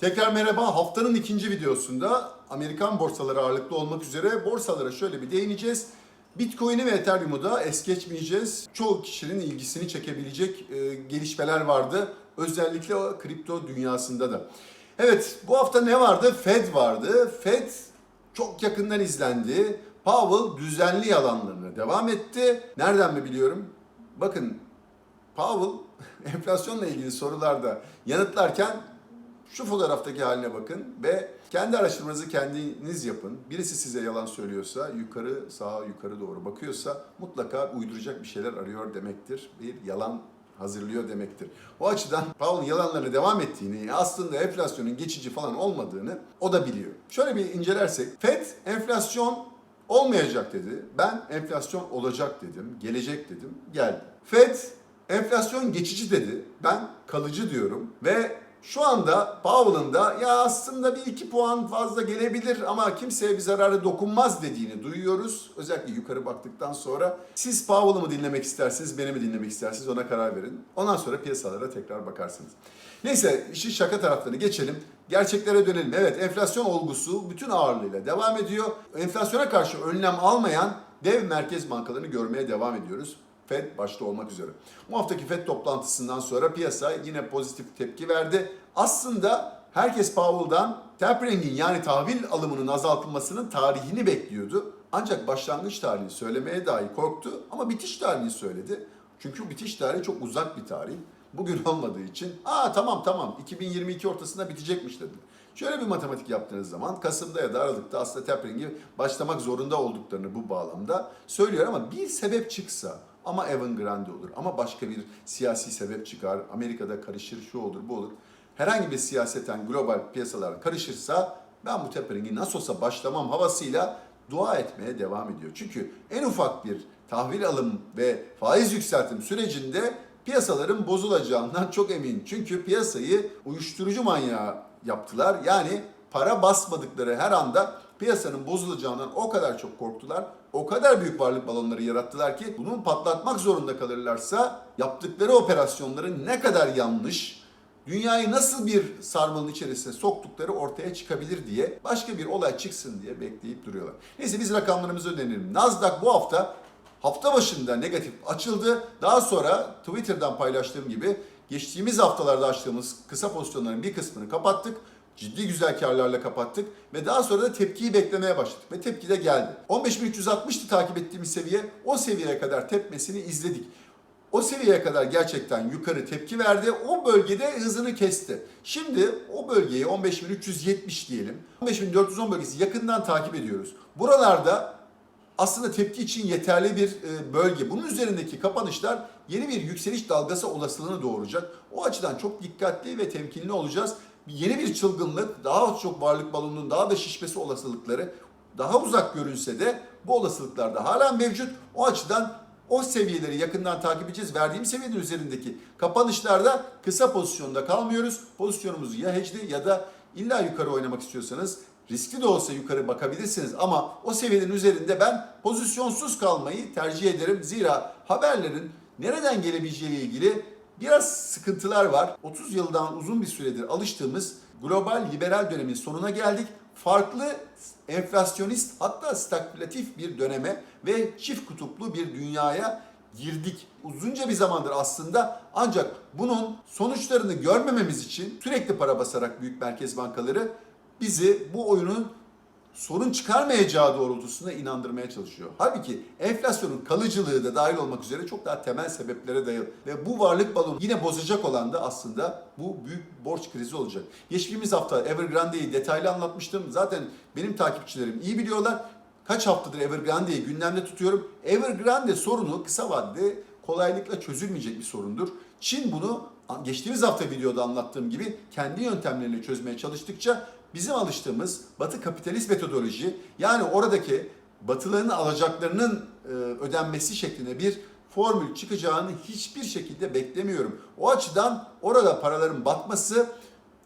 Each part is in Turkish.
Tekrar merhaba. Haftanın ikinci videosunda Amerikan borsaları ağırlıklı olmak üzere borsalara şöyle bir değineceğiz. Bitcoin'i ve Ethereum'u da es geçmeyeceğiz. Çoğu kişinin ilgisini çekebilecek e, gelişmeler vardı. Özellikle o kripto dünyasında da. Evet bu hafta ne vardı? Fed vardı. Fed çok yakından izlendi. Powell düzenli yalanlarına devam etti. Nereden mi biliyorum? Bakın Powell enflasyonla ilgili sorularda yanıtlarken şu fotoğraftaki haline bakın ve kendi araştırmanızı kendiniz yapın. Birisi size yalan söylüyorsa, yukarı sağa yukarı doğru bakıyorsa mutlaka uyduracak bir şeyler arıyor demektir. Bir yalan hazırlıyor demektir. O açıdan Powell'ın yalanlarına devam ettiğini, aslında enflasyonun geçici falan olmadığını o da biliyor. Şöyle bir incelersek, Fed enflasyon olmayacak dedi. Ben enflasyon olacak dedim, gelecek dedim, geldi. Fed enflasyon geçici dedi. Ben kalıcı diyorum ve şu anda Powell'ın da ya aslında bir iki puan fazla gelebilir ama kimseye bir zararı dokunmaz dediğini duyuyoruz. Özellikle yukarı baktıktan sonra. Siz Powell'ı mı dinlemek istersiniz, beni mi dinlemek istersiniz ona karar verin. Ondan sonra piyasalara tekrar bakarsınız. Neyse işin şaka taraflarını geçelim. Gerçeklere dönelim. Evet enflasyon olgusu bütün ağırlığıyla devam ediyor. Enflasyona karşı önlem almayan dev merkez bankalarını görmeye devam ediyoruz. Fed başta olmak üzere. Bu haftaki Fed toplantısından sonra piyasa yine pozitif tepki verdi. Aslında herkes Powell'dan tapering'in yani tahvil alımının azaltılmasının tarihini bekliyordu. Ancak başlangıç tarihini söylemeye dahi korktu ama bitiş tarihini söyledi. Çünkü bitiş tarihi çok uzak bir tarih. Bugün olmadığı için aa tamam tamam 2022 ortasında bitecekmiş dedi. Şöyle bir matematik yaptığınız zaman Kasım'da ya da Aralık'ta aslında tapering'i başlamak zorunda olduklarını bu bağlamda söylüyor ama bir sebep çıksa ama Evergrande olur ama başka bir siyasi sebep çıkar. Amerika'da karışır şu olur bu olur. Herhangi bir siyaseten global piyasalar karışırsa ben bu tapering'i nasıl olsa başlamam havasıyla dua etmeye devam ediyor. Çünkü en ufak bir tahvil alım ve faiz yükseltim sürecinde piyasaların bozulacağından çok emin. Çünkü piyasayı uyuşturucu manyağı yaptılar. Yani para basmadıkları her anda piyasanın bozulacağından o kadar çok korktular. O kadar büyük varlık balonları yarattılar ki bunu patlatmak zorunda kalırlarsa yaptıkları operasyonların ne kadar yanlış, dünyayı nasıl bir sarmalın içerisine soktukları ortaya çıkabilir diye başka bir olay çıksın diye bekleyip duruyorlar. Neyse biz rakamlarımızı önerelim. Nasdaq bu hafta hafta başında negatif açıldı. Daha sonra Twitter'dan paylaştığım gibi geçtiğimiz haftalarda açtığımız kısa pozisyonların bir kısmını kapattık. Ciddi güzel karlarla kapattık ve daha sonra da tepkiyi beklemeye başladık ve tepki de geldi. 15.360'tı takip ettiğimiz seviye. O seviyeye kadar tepmesini izledik. O seviyeye kadar gerçekten yukarı tepki verdi. O bölgede hızını kesti. Şimdi o bölgeyi 15.370 diyelim. 15.410 bölgesi yakından takip ediyoruz. Buralarda aslında tepki için yeterli bir e, bölge. Bunun üzerindeki kapanışlar yeni bir yükseliş dalgası olasılığını doğuracak. O açıdan çok dikkatli ve temkinli olacağız. Yeni bir çılgınlık, daha çok varlık balonunun daha da şişmesi olasılıkları daha uzak görünse de bu olasılıklar da hala mevcut. O açıdan o seviyeleri yakından takip edeceğiz. Verdiğim seviyenin üzerindeki kapanışlarda kısa pozisyonda kalmıyoruz. Pozisyonumuzu ya hedgeli ya da illa yukarı oynamak istiyorsanız riskli de olsa yukarı bakabilirsiniz ama o seviyenin üzerinde ben pozisyonsuz kalmayı tercih ederim. Zira haberlerin nereden gelebileceği ile ilgili biraz sıkıntılar var. 30 yıldan uzun bir süredir alıştığımız global liberal dönemin sonuna geldik. Farklı enflasyonist hatta spekülatif bir döneme ve çift kutuplu bir dünyaya girdik. Uzunca bir zamandır aslında ancak bunun sonuçlarını görmememiz için sürekli para basarak büyük merkez bankaları bizi bu oyunun sorun çıkarmayacağı doğrultusunda inandırmaya çalışıyor. Halbuki enflasyonun kalıcılığı da dahil olmak üzere çok daha temel sebeplere dayalı. Ve bu varlık balonu yine bozacak olan da aslında bu büyük borç krizi olacak. Geçtiğimiz hafta Evergrande'yi detaylı anlatmıştım. Zaten benim takipçilerim iyi biliyorlar. Kaç haftadır Evergrande'yi gündemde tutuyorum. Evergrande sorunu kısa vadede kolaylıkla çözülmeyecek bir sorundur. Çin bunu geçtiğimiz hafta videoda anlattığım gibi kendi yöntemleriyle çözmeye çalıştıkça bizim alıştığımız batı kapitalist metodoloji yani oradaki batıların alacaklarının e, ödenmesi şeklinde bir formül çıkacağını hiçbir şekilde beklemiyorum. O açıdan orada paraların batması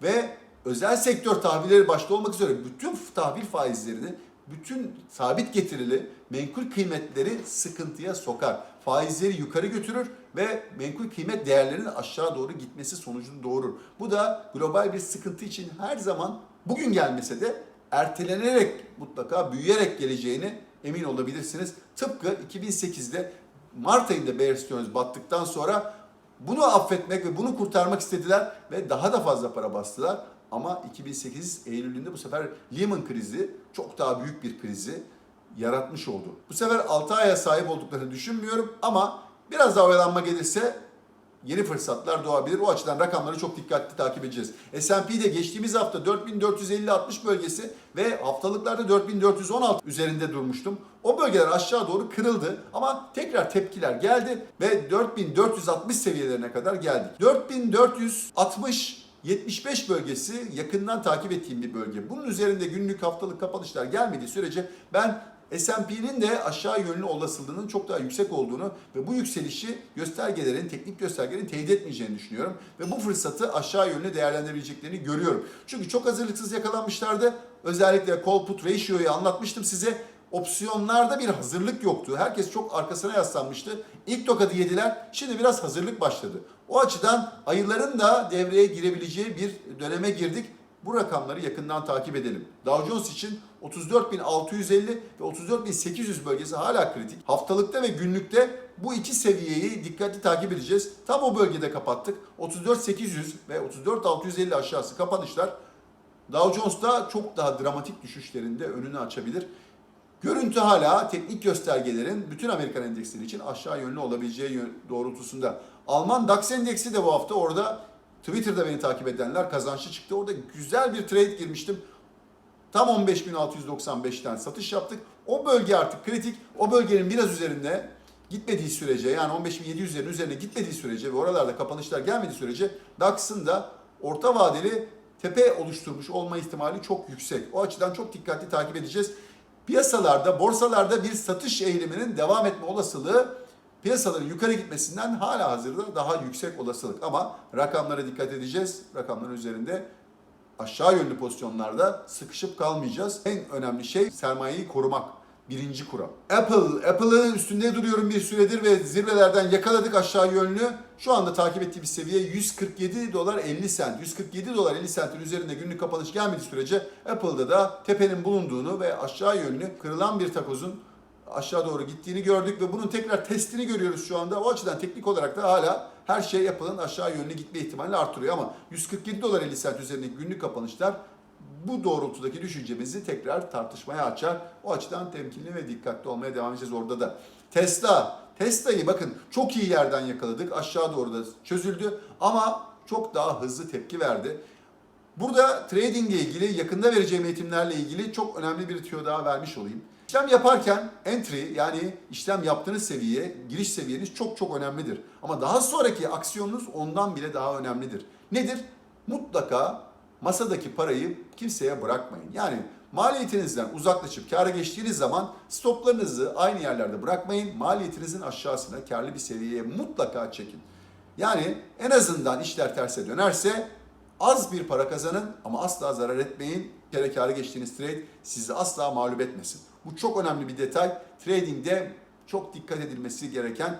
ve özel sektör tahvilleri başta olmak üzere bütün tahvil faizlerini bütün sabit getirili menkul kıymetleri sıkıntıya sokar. Faizleri yukarı götürür ve menkul kıymet değerlerinin aşağı doğru gitmesi sonucunu doğurur. Bu da global bir sıkıntı için her zaman bugün gelmese de ertelenerek mutlaka büyüyerek geleceğini emin olabilirsiniz. Tıpkı 2008'de Mart ayında Bear Stearns battıktan sonra bunu affetmek ve bunu kurtarmak istediler ve daha da fazla para bastılar. Ama 2008 Eylül'ünde bu sefer Lehman krizi çok daha büyük bir krizi yaratmış oldu. Bu sefer 6 aya sahip olduklarını düşünmüyorum ama biraz daha oyalanma gelirse yeni fırsatlar doğabilir. O açıdan rakamları çok dikkatli takip edeceğiz. S&P'de geçtiğimiz hafta 4450-60 bölgesi ve haftalıklarda 4416 üzerinde durmuştum. O bölgeler aşağı doğru kırıldı ama tekrar tepkiler geldi ve 4460 seviyelerine kadar geldik. 4460 75 bölgesi yakından takip ettiğim bir bölge. Bunun üzerinde günlük haftalık kapanışlar gelmediği sürece ben S&P'nin de aşağı yönlü olasılığının çok daha yüksek olduğunu ve bu yükselişi göstergelerin, teknik göstergelerin teyit etmeyeceğini düşünüyorum. Ve bu fırsatı aşağı yönlü değerlendirebileceklerini görüyorum. Çünkü çok hazırlıksız yakalanmışlardı. Özellikle call put ratio'yu anlatmıştım size. Opsiyonlarda bir hazırlık yoktu. Herkes çok arkasına yaslanmıştı. İlk tokadı yediler. Şimdi biraz hazırlık başladı. O açıdan ayıların da devreye girebileceği bir döneme girdik. Bu rakamları yakından takip edelim. Dow Jones için 34.650 ve 34.800 bölgesi hala kritik. Haftalıkta ve günlükte bu iki seviyeyi dikkatli takip edeceğiz. Tam o bölgede kapattık. 34.800 ve 34.650 aşağısı kapanışlar Dow Jones'ta çok daha dramatik düşüşlerinde önünü açabilir. Görüntü hala teknik göstergelerin bütün Amerikan endeksleri için aşağı yönlü olabileceği doğrultusunda. Alman DAX endeksi de bu hafta orada Twitter'da beni takip edenler kazançlı çıktı. Orada güzel bir trade girmiştim. Tam 15.695'ten satış yaptık. O bölge artık kritik. O bölgenin biraz üzerinde gitmediği sürece yani 15.700'lerin üzerine gitmediği sürece ve oralarda kapanışlar gelmediği sürece DAX'ın da orta vadeli tepe oluşturmuş olma ihtimali çok yüksek. O açıdan çok dikkatli takip edeceğiz. Piyasalarda, borsalarda bir satış eğiliminin devam etme olasılığı piyasaların yukarı gitmesinden hala hazırda daha yüksek olasılık. Ama rakamlara dikkat edeceğiz. Rakamların üzerinde aşağı yönlü pozisyonlarda sıkışıp kalmayacağız. En önemli şey sermayeyi korumak. Birinci kural. Apple, Apple'ın üstünde duruyorum bir süredir ve zirvelerden yakaladık aşağı yönlü. Şu anda takip ettiğimiz seviye 147 dolar 50 sent. 147 dolar 50 sentin üzerinde günlük kapanış gelmediği sürece Apple'da da tepenin bulunduğunu ve aşağı yönlü kırılan bir takozun aşağı doğru gittiğini gördük ve bunun tekrar testini görüyoruz şu anda. O açıdan teknik olarak da hala her şey Apple'ın aşağı yönlü gitme ihtimalini artırıyor ama 147 dolar 50 sent üzerindeki günlük kapanışlar bu doğrultudaki düşüncemizi tekrar tartışmaya açar. O açıdan temkinli ve dikkatli olmaya devam edeceğiz orada da. Tesla. Tesla'yı bakın çok iyi yerden yakaladık. Aşağı doğru da çözüldü ama çok daha hızlı tepki verdi. Burada trading ile ilgili, yakında vereceğim eğitimlerle ilgili çok önemli bir tüyo daha vermiş olayım. İşlem yaparken entry yani işlem yaptığınız seviye, giriş seviyeniz çok çok önemlidir. Ama daha sonraki aksiyonunuz ondan bile daha önemlidir. Nedir? Mutlaka masadaki parayı kimseye bırakmayın. Yani maliyetinizden uzaklaşıp kâra geçtiğiniz zaman stoplarınızı aynı yerlerde bırakmayın. Maliyetinizin aşağısına karlı bir seviyeye mutlaka çekin. Yani en azından işler terse dönerse az bir para kazanın ama asla zarar etmeyin. Kere kâra geçtiğiniz trade sizi asla mağlup etmesin. Bu çok önemli bir detay. Trading'de çok dikkat edilmesi gereken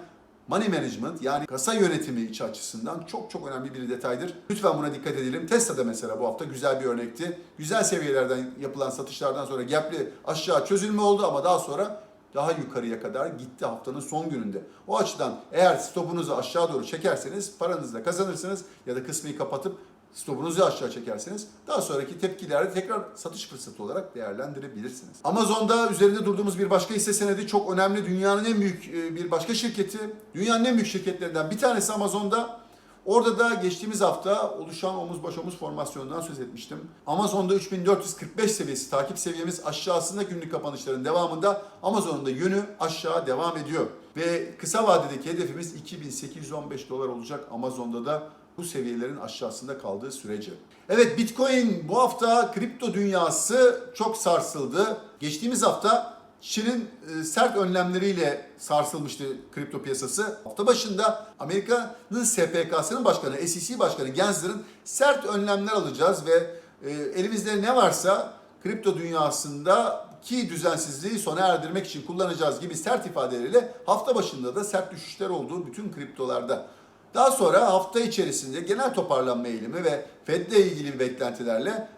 money management yani kasa yönetimi içi açısından çok çok önemli bir detaydır. Lütfen buna dikkat edelim. Tesla'da mesela bu hafta güzel bir örnekti. Güzel seviyelerden yapılan satışlardan sonra gapli aşağı çözülme oldu ama daha sonra daha yukarıya kadar gitti haftanın son gününde. O açıdan eğer stopunuzu aşağı doğru çekerseniz paranızı da kazanırsınız ya da kısmı kapatıp stopunuzu aşağı çekerseniz daha sonraki tepkilerde tekrar satış fırsatı olarak değerlendirebilirsiniz. Amazon'da üzerinde durduğumuz bir başka hisse senedi çok önemli. Dünyanın en büyük e, bir başka şirketi. Dünyanın en büyük şirketlerinden bir tanesi Amazon'da. Orada da geçtiğimiz hafta oluşan omuz baş omuz formasyonundan söz etmiştim. Amazon'da 3445 seviyesi takip seviyemiz aşağısında günlük kapanışların devamında Amazon'un da yönü aşağı devam ediyor. Ve kısa vadedeki hedefimiz 2815 dolar olacak Amazon'da da bu seviyelerin aşağısında kaldığı sürece. Evet Bitcoin bu hafta kripto dünyası çok sarsıldı. Geçtiğimiz hafta Çin'in e, sert önlemleriyle sarsılmıştı kripto piyasası. Hafta başında Amerika'nın SPK'sının başkanı, SEC başkanı Gensler'ın sert önlemler alacağız ve e, elimizde ne varsa kripto dünyasında ki düzensizliği sona erdirmek için kullanacağız gibi sert ifadeleriyle hafta başında da sert düşüşler olduğu bütün kriptolarda. Daha sonra hafta içerisinde genel toparlanma eğilimi ve Fed'le ilgili beklentilerle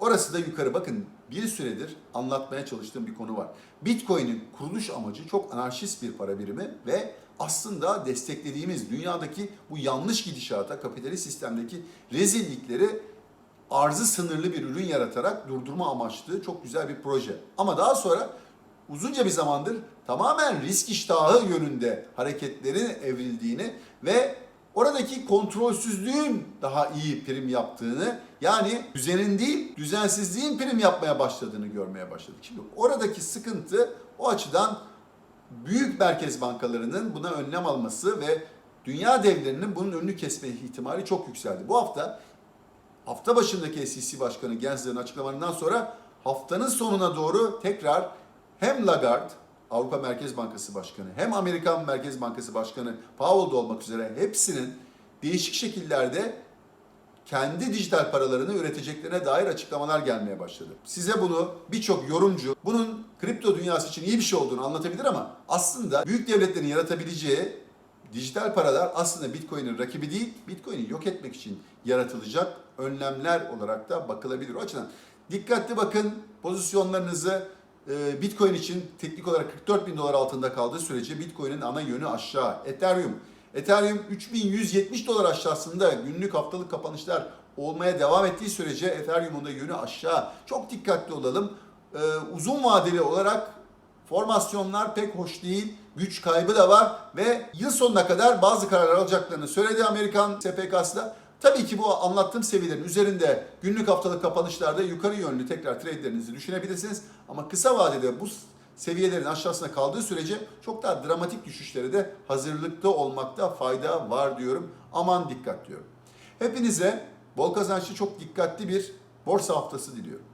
orası da yukarı. Bakın bir süredir anlatmaya çalıştığım bir konu var. Bitcoin'in kuruluş amacı çok anarşist bir para birimi ve aslında desteklediğimiz dünyadaki bu yanlış gidişata, kapitalist sistemdeki rezillikleri arzı sınırlı bir ürün yaratarak durdurma amaçlı çok güzel bir proje. Ama daha sonra uzunca bir zamandır tamamen risk iştahı yönünde hareketlerin evrildiğini ve oradaki kontrolsüzlüğün daha iyi prim yaptığını yani düzenin değil düzensizliğin prim yapmaya başladığını görmeye başladık. Şimdi oradaki sıkıntı o açıdan büyük merkez bankalarının buna önlem alması ve dünya devlerinin bunun önünü kesme ihtimali çok yükseldi. Bu hafta hafta başındaki SEC Başkanı Gensler'in açıklamalarından sonra haftanın sonuna doğru tekrar hem Lagarde, Avrupa Merkez Bankası Başkanı hem Amerikan Merkez Bankası Başkanı Powell da olmak üzere hepsinin değişik şekillerde kendi dijital paralarını üreteceklerine dair açıklamalar gelmeye başladı. Size bunu birçok yorumcu bunun kripto dünyası için iyi bir şey olduğunu anlatabilir ama aslında büyük devletlerin yaratabileceği dijital paralar aslında Bitcoin'in rakibi değil, Bitcoin'i yok etmek için yaratılacak önlemler olarak da bakılabilir. O açıdan dikkatli bakın pozisyonlarınızı Bitcoin için teknik olarak 44 bin dolar altında kaldığı sürece Bitcoin'in ana yönü aşağı. Ethereum Ethereum 3170 dolar aşağısında günlük haftalık kapanışlar olmaya devam ettiği sürece Ethereum'un da yönü aşağı. Çok dikkatli olalım. Ee, uzun vadeli olarak formasyonlar pek hoş değil. Güç kaybı da var ve yıl sonuna kadar bazı kararlar alacaklarını söyledi Amerikan SPK'sı da. Tabii ki bu anlattığım seviyelerin üzerinde günlük haftalık kapanışlarda yukarı yönlü tekrar trade'lerinizi düşünebilirsiniz. Ama kısa vadede bu seviyelerin aşağısına kaldığı sürece çok daha dramatik düşüşlere de hazırlıklı olmakta fayda var diyorum. Aman dikkat diyorum. Hepinize bol kazançlı çok dikkatli bir borsa haftası diliyorum.